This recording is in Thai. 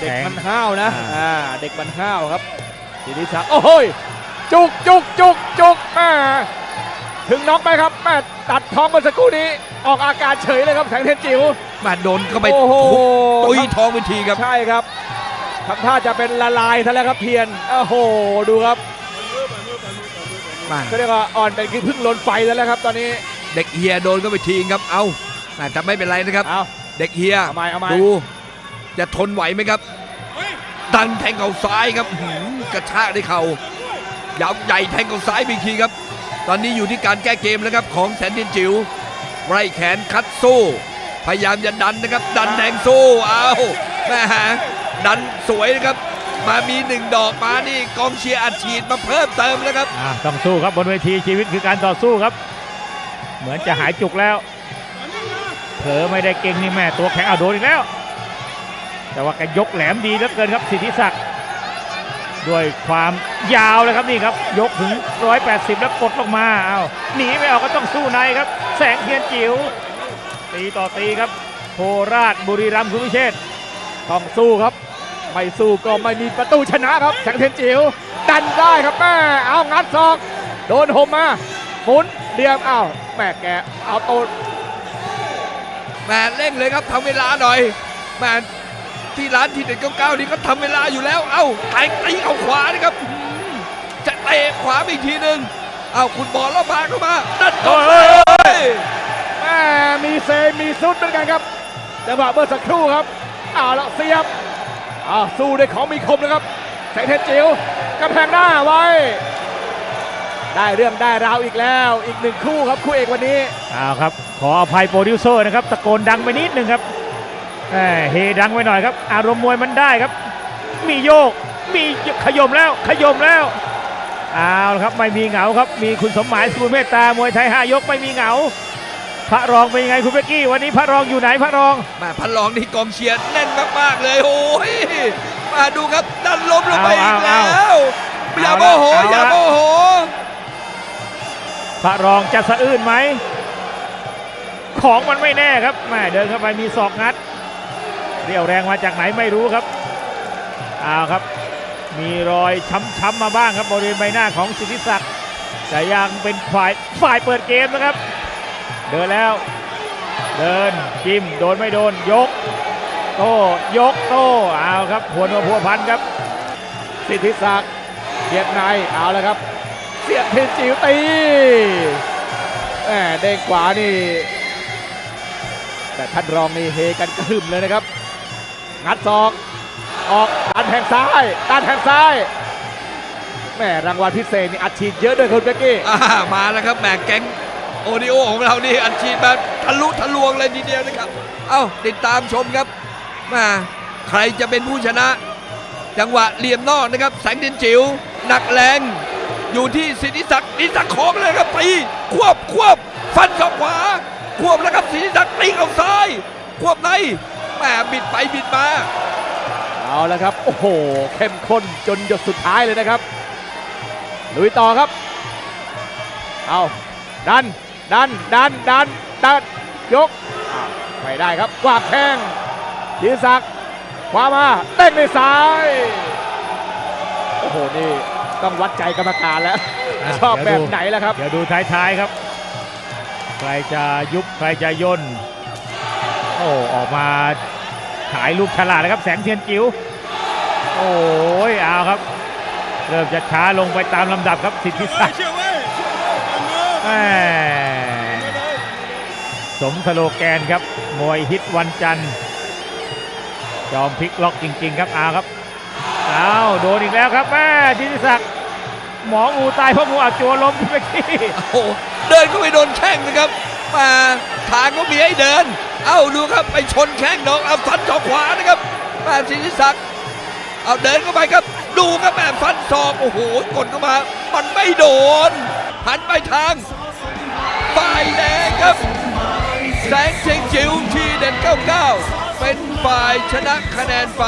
เด็กแข็งมันห้าวนะอ่าอ่าเด็กมันห้าวครับสิทธิศักดิ์โอ้โหยจุกจุกจุกจุกแม่ถึงน็อกไหมครับแม่ตัดท้องเมื่อสักครู่นี้ ออกอาการเฉยเลยครับแสงเทนจิ๋วมาโดนเข้าไปโอ้โหตุยท้องไปทีครับใช่ครับทำท่าจะเป็นละลายซะแล้วครับเทียนโอ้โหดูครับมาก็เรียกว่าอ่อนเป็นขี้พึ่งหลนไฟซะแล้วครับตอนนี้เด็กเฮียโดนเข้าไปทีครับเอาแต่แต่ไม่เป็นไรนะครับเอาเด็กเฮียเอาไม้เอาไม้ดู จะทนไหวไหมครับ ดันแทงเข่าซ้ายครับอื้อหือกระชากด้วยเข่ายาวใหญ่แทงเข่าซ้ายไปอีกทีครับ ตอนนี้อยู่ที่การแก้เกมแล้วครับ ของแสนดินจิ๋วไร่แขนคัดสู้พยายามจะดันนะครับ ดันแทงสู้เอาแม่ฮะดันสวยนะครับมามีหนึ่งดอกมานี่กองเชียร์อัดฉีดมาเพิ่มเติมแล้วครับอะต้องสู้ครับบนเวทีชีวิตคือการต่อสู้ครับ เหมือนจะหายจุกแล้วเผลอไม่ได้เก่งนี่แม่ตัวแข็งเอาโดนอีกแล้ว แต่ว่าแกยกแหลมดีเหลือเกินครับสิทธิศักดิ์ด้วยความยาวเลยครับนี่ครับ ยกถึง 180 แล้วกดลงมาเอาหนีไม่ออกก็ต้องสู้ในครับ แสงเทียนจิ๋วตีต่อตีครับโคราชบุรีรัมย์คุณพิเชษต้องสู้ครับ ไม่สู้ก็ไม่มีประตูชนะครับ แสงเทียนจิ๋วดันได้ครับแม่เอางัดศอกโดนหมมาหมุนเดียมเอาแม่แกเอาโตแม่เร่งเลยครับทำเวลาหน่อยแม่ ที่ร้านทีเด็ดเก้าๆนี่ก็ทำเวลาอยู่แล้ว เอ้าแทงตีเอาขวานะครับอื้อหือจะเตะขวาไปอีกทีหนึ่งเอ้าคุณบอลแล้วพาเข้ามาดันต่อเฮ้ยเฮ้ยแม่มีเซมีซุดเหมือนกันครับจังหวะเมื่อสักครู่ครับเอาละเสียบเอาสู้ด้วยของมีคมนะครับแสงเทนจิ๋วกำแพงหน้าไว้ ได้เรื่องได้ราวอีกแล้ว อีกหนึ่งคู่ครับคู่เอกวันนี้เอาครับ ขออภัยโปรดิวเซอร์นะครับ ตะโกนดังไปนิดนึงครับแหม เฮดังไปหน่อยครับ อารมณ์มวยมันได้ครับ มีโยก มีขยมแล้วขยมแล้วเอาละครับไม่มีเหงาครับ มีคุณสมหมายสุรเมตตามวยไทยห้ายกไม่มีเหงา พระรองเป็นยังไงคุณเบกกี้ วันนี้พระรองอยู่ไหนพระรองแม่พันลองนี่กองเชียร์แน่นมากๆเลยโอ้ยมาดูครับดันล้มลงไปอีกเอาแล้เอาวอย่าโมโหเอาละอย่าโมโหพระรองจะสะอื้นไหมของมันไม่แน่ครับแม่เดินเข้าไปมีศอกงัด เรียวแรงมาจากไหนไม่รู้ครับเอาครับ มีรอยช้ำๆมาบ้างครับบริเวณใบหน้าของสิทธิศักดิ์แต่ยังเป็นฝ่ายฝ่ายเปิดเกมนะครับ เดินแล้ว เดินจิ้มโดนไม่โดนยก โต้ยกโต้เอาครับพวนมาพัวพันครับ สิทธิศักดิ์เบียดในเอาแล้วครับ เสียบเทนจิวตีแหมเด้งขวานี่แต่ท่านรองนี่เฮกันกระหึ่มเลยนะครับ งัดศอก ออกดันแทงซ้ายดันแทงซ้ายแม่รางวัลพิเศษนี่อัดฉีดเยอะด้วยคุณเบกกี้อ่ามาแล้วครับแหมแก๊งโอริโอของเรานี่อัดฉีดแบบทะลุทะลวงเลยทีเดียวนะครับ เอ้าติดตามชมครับมาใครจะเป็นผู้ชนะ จังหวะเหลี่ยมนอกนะครับ แสงดินจิ๋วหนักแรง อยู่ที่สิทธิศักดิ์สิทธิศักดิ์ของเลยครับตีควบควบฟันเข้าขวา ควบแล้วครับสิทธิศักดิ์ตีเข้าซ้าย ควบใน แหมบิดไปบิดมา เอาแล้วครับ โอ้โห เข้มข้นจนหยดสุดท้ายเลยนะครับลุยต่อครับ เอาดัน ดัน ดัน ดัน ดัน ยกอ้าวไม่ได้ครับกวาดแข้งยีศักดิ์ขวามาเต้นด้วยซ้าย โอ้โห นี่ต้องวัดใจกรรมการแล้ว อะชอบเดี๋แบยวบดู ไหนแล้วครับ เดี๋ยวดูท้ายๆครับ ใครจะยุบใครจะย่น โอ้ออกมาขายลูกฉลาดนะครับ แสงเทียนจิ๋วโอ้ยเอาครับ เริ่มจะช้าลงไปตามลำดับครับสิทธิศักดิ์แหม่สมสโลแกนครับมวยฮิตวันจันทร์ จอมพลิกล็อกจริง ๆ ครับเอาครับเอาโดนอีกแล้วครับแม่สิทธิศักดิ์หมองูตายเพราะงูอัดจัวล้มพี่เมื่อกี้โอ้โหเดินก็ไปโดนแข้งนะครับมา ทางก็มีให้เดิน เอ้าดูครับไปชนแข้งน้องเอาฟันศอกขวานะครับแม่ศิริศักดิ์เอาเดินเข้าไปครับ ดูครับแม่ฟันศอกโอ้โหกดเข้ามา มันไม่โดนหันไปทางฝ่ายแดงครับ แสงเชียงจิ๋วทีเด็ด99 เป็นฝ่ายชนะคะแนนไป